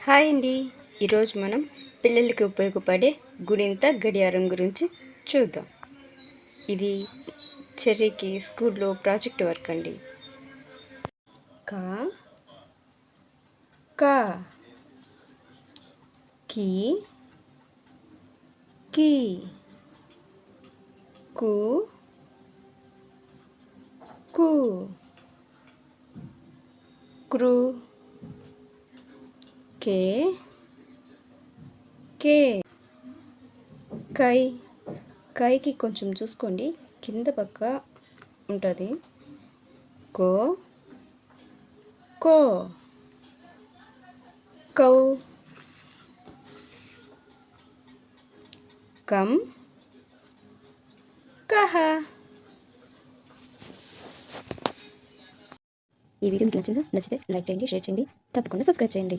Hi అండి. ఈరోజు మనం పిల్లలకి ఉపయోగపడే గుడింత గడియారం గురించి చూద్దాం. ఇది చెర్రీకి స్కూల్లో ప్రాజెక్ట్ వర్క్ అండి. కా కా కీ కీ కు కు క్రూ కే కే కై కైకి కొంచెం చూసుకోండి. కింద పక్క ఉంటుంది. కో కో కౌ కమ్ కహ. ఈ వీడియో మీకు నచ్చిందా? నచ్చితే లైక్ చేయండి షేర్ చేయండి. తప్పకుండా సబ్స్క్రైబ్ చేయండి.